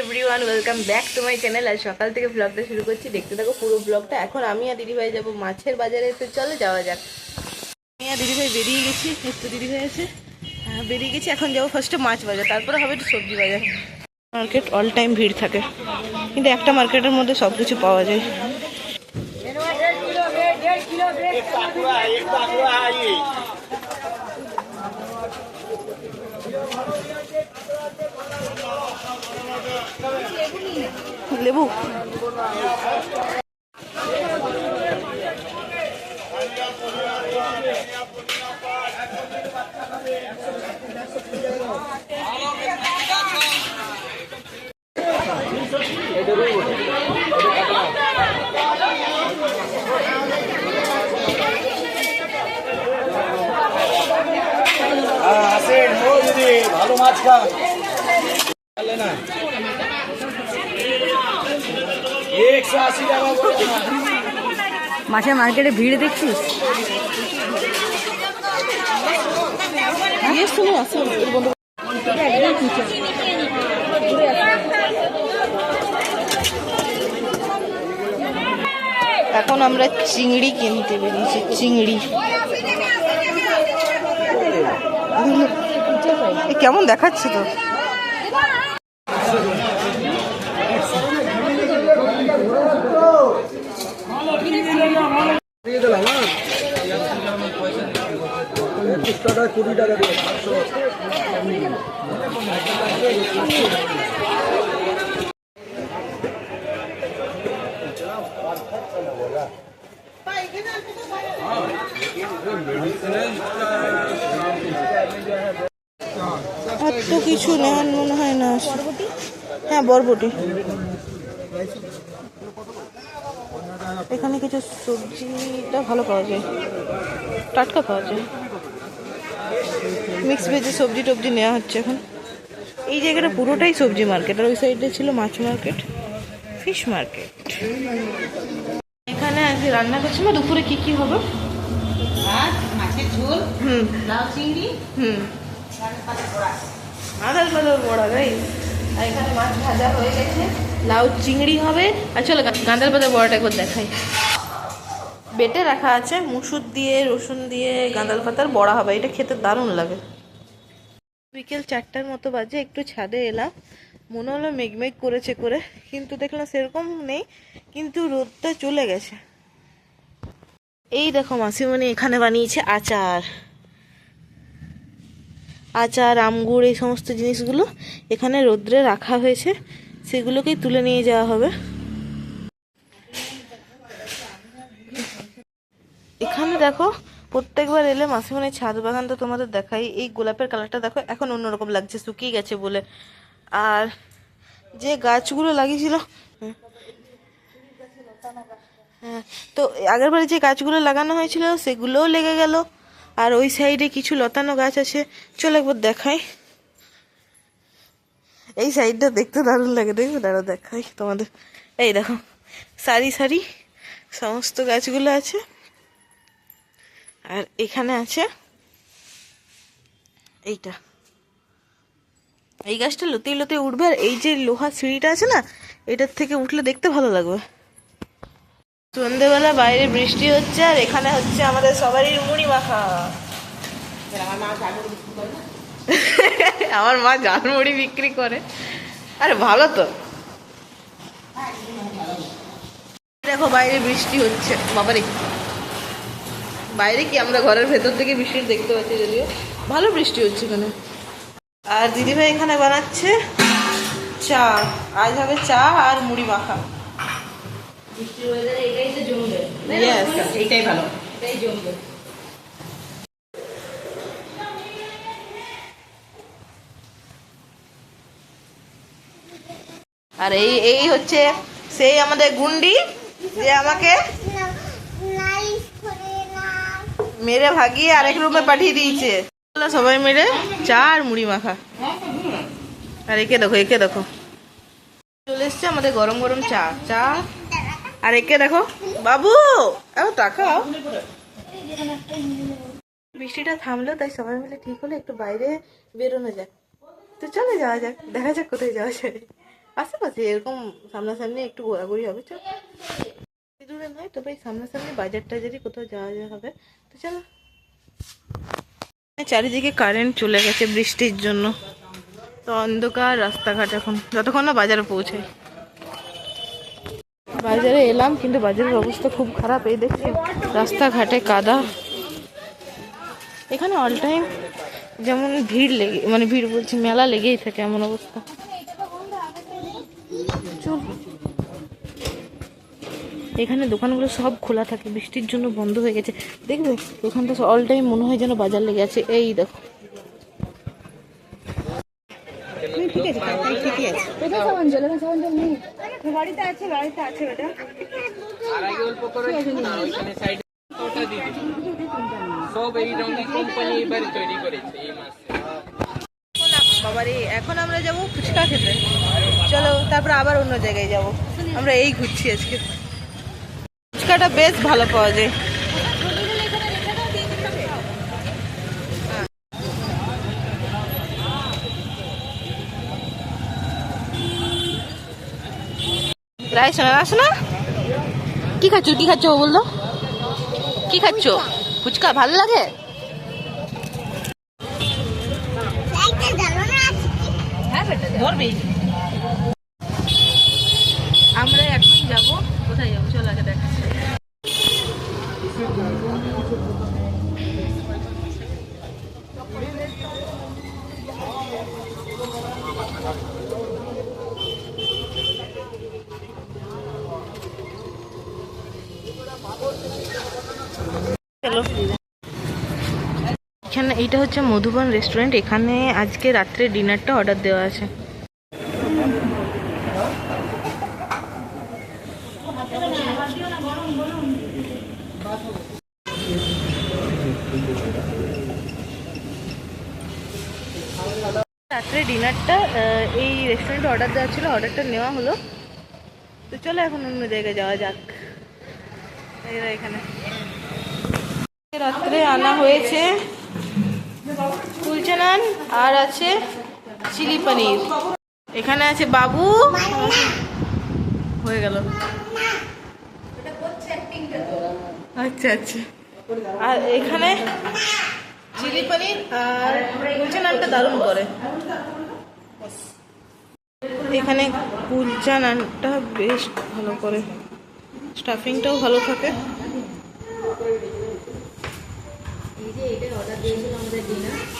Everyone welcome back to my channel আর সকাল থেকে ব্লগটা শুরু করছি। দেখতে থাকো পুরো ব্লগটা এখন আমি আর দিদিভাই যাব মাছের বাজারে। তো চলো যাওয়া যাক। আমি আর দিদিভাই বেরিয়ে গেছি। একটু দিদিভাই আছে। হ্যাঁ, বেরিয়ে গেছি। এখন যাব ফার্স্টে মাছ বাজার। তারপরে হবে একটু সবজি বাজার। মার্কেট অল টাইম ভিড় থাকে। কিন্তু একটা মার্কেটের মধ্যে সব কিছু পাওয়া যায়। লেবু। মাছের মার্কেটে ভিড় দেখছিস? ইয়ে এখন আমরা চিংড়ি কিনতে বেরিয়েছি চিংড়ি। কেমন দেখাচ্ছে তো? কুড়ি টাকা এত কিছু নেওয়ার মনে হয় না হ্যাঁ বরবটি। এখানে কিছু সবজিটা ভালো পাওয়া যায়। টাটকা পাওয়া যায়। মিক্স ভেজে সবজি টবজি নেওয়া হচ্ছে এখন। এই জায়গাটা পুরোটাই সবজি মার্কেট আর ওই সাইডে ছিল মাছ মার্কেট ফিশ মার্কেট এখানে আজকে রান্না করছি না দুপুরে কি কি হবে? ভাত মাছের ঝোল হুম। লাউ চিংড়ি হুম। আদাল পাতার বড়া তাই এখানে মাছ ভাজা হয়ে গেছে লাউ চিংড়ি হবে আর চলো গাঁদাল পাতার বড়াটা একবার দেখাই। বেটে রাখা আছে, মুসুর দিয়ে, রসুন দিয়ে গাঁদাল পাতার বড়া হবে। এটা খেতে দারুণ লাগে। বিকেল চারটার মতো বাজে, একটু ছাদে এলাম। মনে হলো মেঘমেঘ করেছে করে, কিন্তু দেখলাম সেরকম নেই, কিন্তু রোদটা চলে গেছে। এই দেখো মাসিমণি এখানে বানিয়েছে আচার। আচার, আমগুড় এই সমস্ত জিনিসগুলো এখানে রোদ্রে রাখা হয়েছে। সেগুলোকেই তুলে নিয়ে যাওয়া হবে। এখানে দেখো, প্রত্যেকবার এলে মাসিমণি ছাদ বাগান তো তোমাদের দেখাই। এই গোলাপের কালারটা দেখো, এখন অন্যরকম লাগছে, শুকিয়ে গেছে বলে। আর যে গাছগুলো লাগিয়েছিল হ্যাঁ তো আগের বারে যে গাছগুলো লাগানো হয়েছিল, সেগুলোও লেগে গেল। আর ওই সাইডে কিছু লতানো গাছ আছে। চলো একবার দেখাই। এই সাইডটা দেখতে দারুণ লাগে দেখবে দাঁড়া দেখাই তোমাদের। এই দেখো, সারি সারি সমস্ত গাছগুলো আছে। আর এখানে আছে এইটা। এই গাছটা লতিয়ে লতিয়ে উঠবে, আর এই যে লোহার সিঁড়িটা আছে না, এটার থেকে উঠলে দেখতে ভালো লাগবে। সন্ধেবেলা বাইরে বৃষ্টি হচ্ছে আর এখানে হচ্ছে আমাদের সবারই মুড়ি মাখা। আমার মা ঝালমুড়ি বিক্রি করে। আরে ভালো তো। দেখো বাইরে বৃষ্টি হচ্ছে। বাবারে। বাইরে কি আমরা ঘরের ভেতর থেকে বৃষ্টি দেখতে পাচ্ছি যদিও। ভালো বৃষ্টি হচ্ছে এখানে। আর দিদিভাই এখানে বানাচ্ছে চা। আজ হবে চা আর মুড়ি মাখা। এটাই তো জমবে। এইটাই ভালো। এটাই জমবে। আর এই এই হচ্ছে সেই আমাদের গুন্ডি যে আমাকে মেরে ভাগিয়ে আরেক রুমে পাঠিয়ে দিয়েছে। সবাই মিলে চা আর মুড়ি মাখা। আর একে দেখো একে দেখো। চলে এসছে আমাদের গরম গরম চা। চা আর একে দেখো, বাবু! এবার তাকাও বৃষ্টিটা থামলো, তাই সবাই মিলে ঠিক হলো, একটু বাইরে বেরোনো যাক। তো চলে যাওয়া যাক, দেখা যাক কোথায় যাওয়া যায়। আশেপাশে এরকম সামনাসামনি একটু ঘোরাঘুরি হবে, চল। দূরে নয়, তবে সামনাসামনি বাজার টাজারই কোথাও যাওয়া যাওয়া হবে। তো চলো। চারিদিকে কারেন্ট চলে গেছে বৃষ্টির জন্য। তো অন্ধকার, রাস্তাঘাট এখন, যতক্ষণ না বাজারে পৌঁছায়। বাজারে এলাম, কিন্তু বাজারের অবস্থা খুব খারাপ। এই দেখছি, রাস্তাঘাটে কাদা। এখানে অল টাইম যেমন ভিড় লেগে মানে ভিড় বলছি, মেলা লেগেই থাকে এমন অবস্থা। চল। এখানে দোকানগুলো সব খোলা থাকে, বৃষ্টির জন্য বন্ধ হয়ে গেছে। দেখবে এখানটা অল টাইম মনে হয় যেন বাজার লেগে আছে। এই দেখো ঠিক আছে তাই ঠিকই আছে কোথায় সাবান জল এখানে সাবান জল আছে বাড়িতে আছে ওটা সব এই রঙের কোম্পানি এবার তৈরি করেছে এই মাসে। বাবারে এখন আমরা যাব ফুচকা খেতে। চলো তারপর আবার অন্য জায়গায় যাব। আমরা এই ঘুরছি আজকে। ফুচকাটা বেশ ভালো পাওয়া যায়। রাই শোনা না? শোনা কি খাচ্ছ? কি খাচ্ছ বলল কি খাচ্ছ? ফুচকা ভালো লাগে? আমরা এখন যাব। কোথায় যাব? চল আগে দেখাচ্ছি। এখানে এইটা হচ্ছে মধুবন রেস্টুরেন্ট। এখানে আজকে রাত্রে ডিনারটা অর্ডার দেওয়া আছে। রাত্রে ডিনারটা এই রেস্টুরেন্টে অর্ডার দেওয়া ছিল। অর্ডারটা নেওয়া হলো। তো চলো এখন অন্য জায়গায় যাওয়া যাক। এখানে। রাত্রে আনা হয়েছে। কুলচা নান আর আছে চিলি পনির। এখানে আছে বাবু। হয়ে গেল। আচ্ছা আচ্ছা। আর এখানে চিলি পনির আর কুলচা নানটা দারুণ করে। এখানে কুলচা নানটা বেশ ভালো করে। স্টাফিংটাও ভালো থাকে। যে অর্ডার দিয়েছিল আমাদের ডিনার